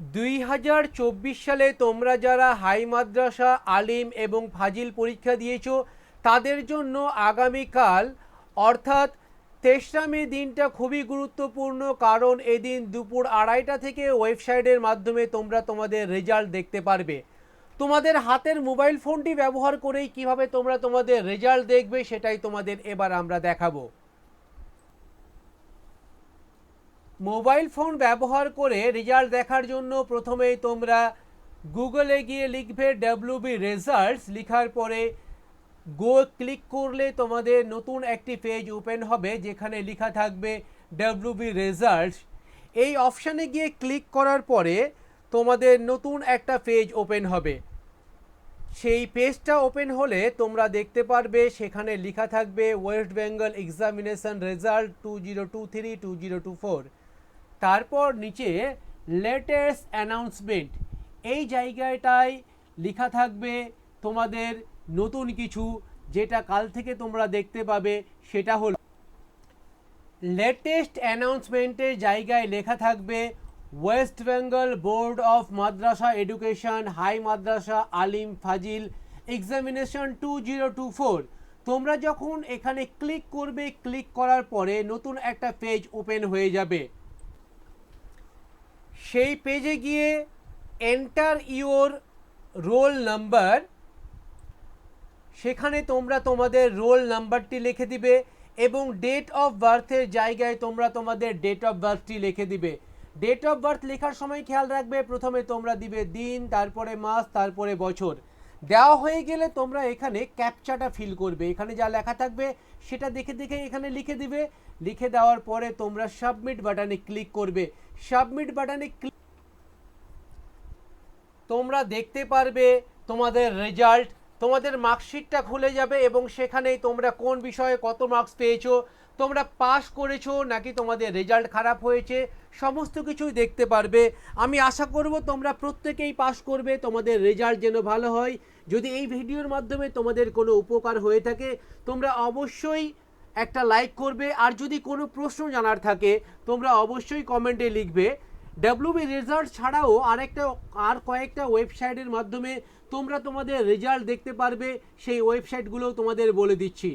দুই হাজার চব্বিশ সালে তোমরা যারা হাই মাদ্রাসা, আলিম এবং ফাজিল পরীক্ষা দিয়েছ, তাদের জন্য আগামীকাল, অর্থাৎ তেসরা মে দিনটা খুবই গুরুত্বপূর্ণ, কারণ এদিন দুপুর আড়াইটা থেকে ওয়েবসাইটের মাধ্যমে তোমরা তোমাদের রেজাল্ট দেখতে পারবে। তোমাদের হাতের মোবাইল ফোনটি ব্যবহার করেই কীভাবে তোমরা তোমাদের রেজাল্ট দেখবে, সেটাই তোমাদের এবার আমরা দেখাবো। মোবাইল ফোন ব্যবহার করে রেজাল্ট দেখার জন্য প্রথমেই তোমরা গুগলে গিয়ে লিখবে ডাব্লিউবি রেজাল্টস লেখার পরে গো ক্লিক করলে তোমাদের নতুন একটি পেজ ওপেন হবে, যেখানে লেখা থাকবে ডাব্লিউবি রেজাল্টস এই অপশানে গিয়ে ক্লিক করার পরে তোমাদের নতুন একটা পেজ ওপেন হবে। সেই পেজটা ওপেন হলে তোমরা দেখতে পারবে সেখানে লেখা থাকবে West Bengal examination result two zero two three two zero two four তারপর নিচে লেটেস্ট অ্যানাউন্সমেন্ট। এই জায়গাটায় লেখা থাকবে তোমাদের নতুন কিছু, যেটা কাল থেকে তোমরা দেখতে পাবে, সেটা হলো লেটেস্ট অ্যানাউন্সমেন্টের জায়গায় লেখা থাকবে West Bengal board of Madrasah education, high Madrasah Alim Fazil, examination two zero two four. তোমরা যখন এখানে ক্লিক করবে, ক্লিক করার পরে নতুন একটা পেজ ওপেন হয়ে যাবে। সেই পেজে গিয়ে এন্টার ইউর রোল নাম্বার সেখানে তোমরা তোমাদের রোল নাম্বারটি লিখে দিবে এবং ডেট অফ বার্থের জায়গায় তোমরা তোমাদের ডেট অফ বার্থটি লিখে দিবে। ডেট অফ বার্থ লেখার সময় খেয়াল রাখবে, প্রথমে তোমরা দিবে দিন, তারপরে মাস, তারপরে বছর। দেওয়া হয়ে গেলে তোমরা এখানে ক্যাপচাটা ফিল করবে। এখানে যা লেখা থাকবে, সেটা দেখে দেখে এখানে লিখে দিবে। লিখে দেওয়ার পরে তোমরা সাবমিট বাটনে ক্লিক করবে। সাবমিট বাটনে ক্লিক তোমরা দেখতে পারবে তোমাদের রেজাল্ট তোমাদের মার্কশিটটা খুলে যাবে এবং সেখানেই তোমরা কোন বিষয়ে কত মার্কস পেয়েছ, তোমরা পাস করেছ নাকি তোমাদের রেজাল্ট খারাপ হয়েছে, সমস্ত কিছুই দেখতে পারবে। আমি আশা করব তোমরা প্রত্যেকেই পাস করবে, তোমাদের রেজাল্ট যেন ভালো হয়। যদি এই ভিডিওর মাধ্যমে তোমাদের কোনো উপকার হয়ে থাকে, তোমরা অবশ্যই একটা লাইক করবে। আর যদি কোনো প্রশ্ন জানার থাকে, তোমরা অবশ্যই কমেন্টে লিখবে। ডাব্লিউবি রেজাল্ট ছাড়াও আরেকটা, আর কয়েকটা ওয়েবসাইটের মাধ্যমে তোমরা তোমাদের রেজাল্ট দেখতে পারবে, সেই ওয়েবসাইটগুলোও তোমাদের বলে দিচ্ছি।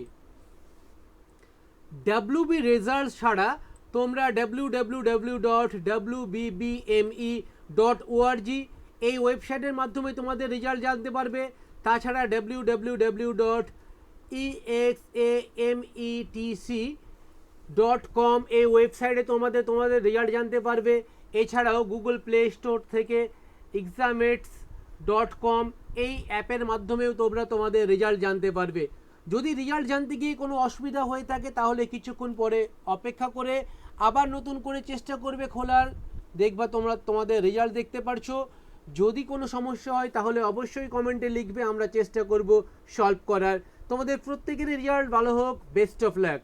ডাব্লিউবি রেজাল্ট ছাড়া তোমরা W W W dot W BBME dot ORG এই ওয়েবসাইটের মাধ্যমে তোমাদের রেজাল্ট জানতে পারবে। তাছাড়া W W W dot E X A M E T C dot com এই ওয়েবসাইটে তোমাদের তোমাদের রেজাল্ট জানতে পারবে। এছাড়াও গুগল প্লে স্টোর থেকে এক্সামেটস ডট কম এই অ্যাপের মাধ্যমেও তোমরা তোমাদের রেজাল্ট জানতে পারবে। যদি রেজাল্ট জানতে গিয়ে কোনো অসুবিধা হয়ে থাকে, তাহলে কিছুক্ষণ পরে অপেক্ষা করে আবার নতুন করে চেষ্টা করবে খোলার। দেখবা তোমরা, তোমাদের রেজাল্ট দেখতে পারছ। যদি কোনো সমস্যা হয়, তাহলে অবশ্যই কমেন্টে লিখবে, আমরা চেষ্টা করব সলভ করার। তোমাদের প্রত্যেকের রেজাল্ট ভালো হোক, বেস্ট অফ লাক।